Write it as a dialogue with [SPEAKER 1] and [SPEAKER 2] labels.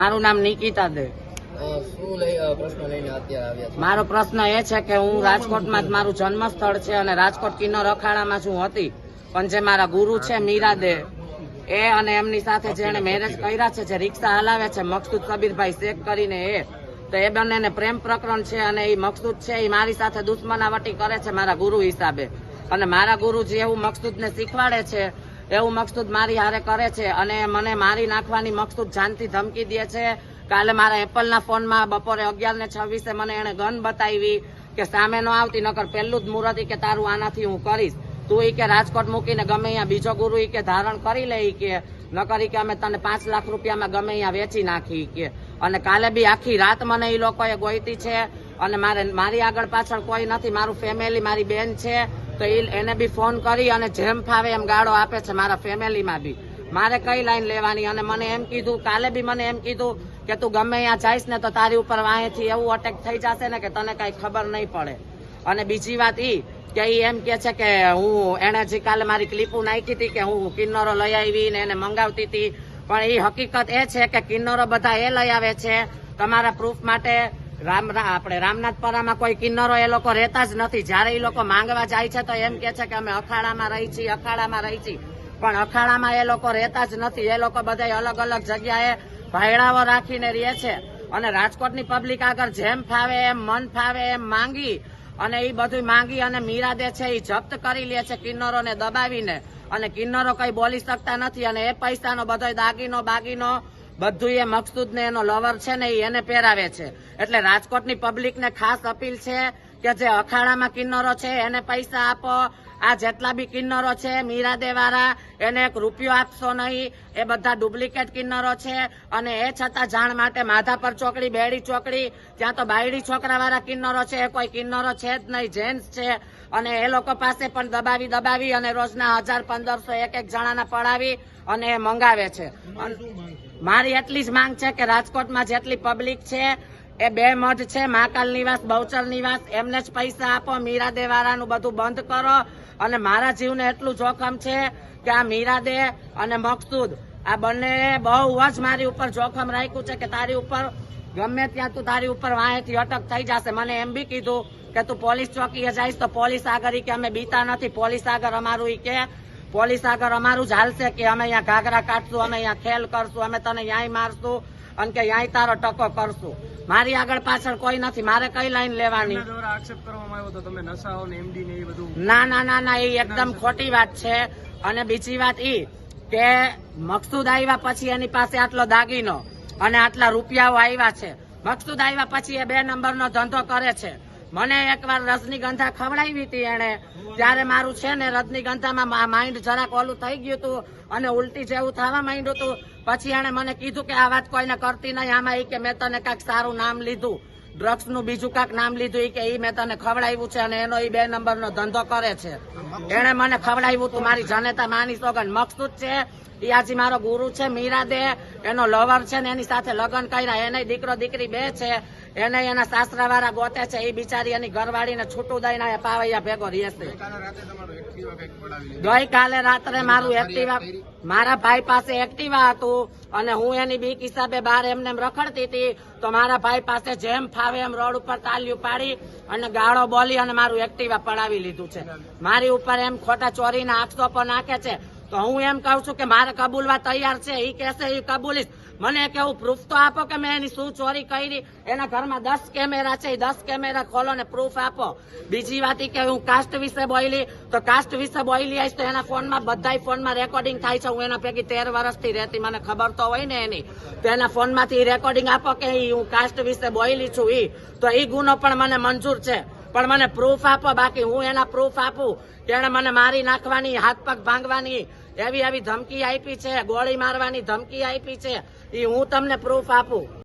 [SPEAKER 1] મારું નામ નિકિતા દે. મારો પ્રશ્ન એ છે કે હું રાજકોટમાં જ મારું જન્મ સ્થળ છે અને રાજકોટ કિન્નર અખાડામાં છું હતી. પણ જે મારા ગુરુ છે મીરા દે એ અને એમની સાથે જેને મેરેજ કર્યા છે જે રિક્ષા હલાવે છે મકસૂદ કબીરભાઈ શેખ કરીને એ. તો એ બંનેને પ્રેમ પ્રકરણ છે અને એ મકસૂદ છે એ મારી સાથે દુશ્મનાવટી કરે છે મારા ગુરુ હિસાબે. અને મારા ગુરુજી એવું મકસૂદને શીખવાડે છે એવું મકસૂદ મારી હારે કરે છે અને મને મારી નાખવાની મકસૂદ જાનથી ધમકી દે છે. કાલે મારા એપલના ફોનમાં બપોરે અગિયાર ને છવ્વીસે મને એને ગન બતાવી કે સામે નો આવતી, નકર પહેલું જ મુહૂર્ત કે તારું આનાથી હું કરીશ. તું ઈ કે રાજકોટ મૂકીને ગમે અહીંયા બીજો ગુરુ ઈ કે ધારણ કરી લે કે, નકર કે અમે તને પાંચ લાખ રૂપિયામાં ગમે અહીંયા વેચી નાખી કે. અને કાલે બી આખી રાત મને એ લોકોએ ગોઈતી છે અને મારે, મારી આગળ પાછળ કોઈ નથી, મારું ફેમિલી મારી બેન છે. તો એને બી ફોન કરી અને જેમ ફાવે એમ ગાળો આપે છે મારા ફેમિલીમાં બી. મારે કઈ લાઈન લેવાની? અને મને એમ કીધું, કાલે બી મને એમ કીધું કે તું ગમે ત્યાં જઈશ ને તો તારી ઉપર વાંહેથી એવું અટેક થઈ જશે ને કે તને કઈ ખબર નહીં પડે. અને બીજી વાત ઈ, કે ઈ એમ કે છે કે હું એને જે કાલે મારી ક્લિપો નાખી હતી કે હું કિન્નરો લઈ આવી ને એને મંગાવતી હતી. પણ એ હકીકત એ છે કે કિન્નરો બધા એ લઈ આવે છે તમારા પ્રૂફ માટે રામ આપણે રામનાથપરામાં કોઈ કિન્નરો એ લોકો રહેતા જ નથી. જ્યારે એ લોકો માંગવા જાય છે તો એમ કે છે કે અમે અખાડામાં રહી છીએ, અખાડામાં રહી છીએ. પણ અખાડામાં એ લોકો રહેતા જ નથી. એ લોકો બધા અલગ અલગ જગ્યાએ ભાયડાઓ રાખીને રહે છે. અને રાજકોટની પબ્લિક આગળ જેમ ફાવે એમ મન ફાવે એમ માંગી અને એ બધું માંગી અને મીરાદે છે એ જપ્ત કરી લે છે કિન્નરોને દબાવીને. અને કિન્નરો કઈ બોલી શકતા નથી અને એ પૈસાનો બધો દાગીનો બાગીનો બધું એ મકસૂદ ને એનો લવર છે ને એને પહેરાવે છે. એટલે રાજકોટની પબ્લિક ને ખાસ અપીલ છે કે જે અખાડામાં કિન્નરો છે, એને પૈસા આપો. આ જેટલા બી કિન્નરો છે મીરાદે વાળા એને એક રૂપિયો આપશો નહીં. એ બધા ડુપ્લિકેટ કિન્નરો છે. અને એ છતાં જાણ માટે માધાપર ચોકડી, બેડી ચોકડી, ત્યાં તો બાયડી છોકરાવાળા કિન્નરો છે, એ કોઈ કિન્નરો છે જ નહીં, જેન્ટ્સ છે. અને એ લોકો પાસે પણ દબાવી દબાવી અને રોજના હજાર પંદરસો એક એક જણાના પડાવી અને એ મંગાવે છે? મારી એટલી જ માંગ છે કે રાજકોટમાં જેટલી પબ્લિક છે, એ બે મઠ છે, મહાકાલ નિવાસ, બહુચર નિવાસ, એમને જ પૈસા આપો મીરા દેવાળાનું બધું બંધ કરો. અને મારા જીવને એટલું જોખમ છે કે આ મીરા દે અને મકસૂદ, આ બંને બહુ જ મારી ઉપર જોખમ રાખ્યું છે કે તારી ઉપર, ગમે ત્યાં તું તારી ઉપર વાંહેથી અટક થઈ જશે. મને એમ બી કીધું કે તું પોલીસ ચોકીએ જઈશ તો પોલીસ આગળ કે અમે બીતા નથી. પોલીસ આગળ અમારું કે પોલીસ આગળ અમારું જ હાલશે કે અમે અહીંયા ઘાઘરા કાઢશું અમે અહીંયા ખેલ કરશું અમે તને યાય મારશું અને કે યાય તારો ટકો કરશું. મારી આગળ પાછળ કોઈ નથી. મારે કઈ લાઈન લેવાની?
[SPEAKER 2] આક્ષેપ કરવામાં આવ્યો તો તમે નશાઓ ને એમડી ને એ બધું
[SPEAKER 1] ના ના ના ના એ એકદમ ખોટી વાત છે. અને બીજી વાત ઈ કે મકસૂદ આવ્યા પછી એની પાસે આટલો દાગીનો અને આટલા રૂપિયાઓ આવ્યા છે. મકસૂદ આવ્યા પછી એ બે નંબરનો ધંધો કરે છે. મને એકવાર રજનીગંધા ખવડાવી હતી એને ત્યારે મારું છે ને રજનીગંધામાં માઇન્ડ જરાક ઓલું થઈ ગયું હતું અને ઉલટી જેવું થવા માંડ્યું હતું. પછી એને મને કીધું કે આ વાત કોઈને કરતી નહીં. આમાં એ કે મેં તને કાંઈક સારું નામ લીધું. ડ્રગ્સનું બીજું કાંક નામ લીધું કે ઈ મેં તને ખવડાવ્યું છે અને એનો ઈ બે નંબરનો ધંધો કરે છે. એને મને ખવડાવ્યું તું મારી જનતા માની સોગન મકસૂદ છે ઈ આજે મારો ગુરુ છે મીરા દે એનો લવર છે ને એની સાથે લગ્ન કર્યા એને દીકરો દીકરી બે છે એને એના સાસરા વાળા ગોતે છે એ બિચારી એની ઘરવાળીને છૂટું દઈને પાવૈયા ભેગો રહેશે ગઈકાલે રાત્રે મારું એક્ટિવા મારા ભાઈ પાસે એક્ટિવા હતું અને હું એની બીક હિસાબે બહાર એમને એમ રખડતી હતી, તો મારા ભાઈ પાસે જેમ ફાવે એમ રોડ ઉપર તાલ્યું પાડી અને ગાળો બોલી અને મારું એક્ટિવા પડાવી લીધું છે. મારી ઉપર એમ ખોટા ચોરીના આક્ષેપો નાખે છે. તો હું એમ કહું છું કે મારે કબૂલવા તૈયાર છે એ કહેશે એ કબૂલીશ. મને કેવું પ્રૂફ તો આપો કે મેં એની શું ચોરી કરી. એના ઘરમાં દસ કેમેરા છે એ દસ કેમેરા ખોલો ને પ્રૂફ આપો. બીજી વાત કે હું કાસ્ટ વિશે બોલી તો કાસ્ટ વિશે બોલી આવીશ તો એના ફોનમાં બધાય ફોનમાં રેકોર્ડિંગ થાય છે. હું એના પૈકી તેર વર્ષથી રહેતી, મને ખબર તો હોય ને એની. તો એના ફોનમાંથી રેકોર્ડિંગ આપો કે હું કાસ્ટ વિશે બોલી છું એ તો એ ગુનો પણ મને મંજૂર છે. પણ મને પ્રૂફ આપો, બાકી હું એના પ્રૂફ આપું. કે એને મને મારી નાખવાની, હાથ પગ ભાંગવાની, એવી એવી ધમકી આપી છે, ગોળી મારવાની ધમકી આપી છે. એ હું તમને પ્રૂફ આપું.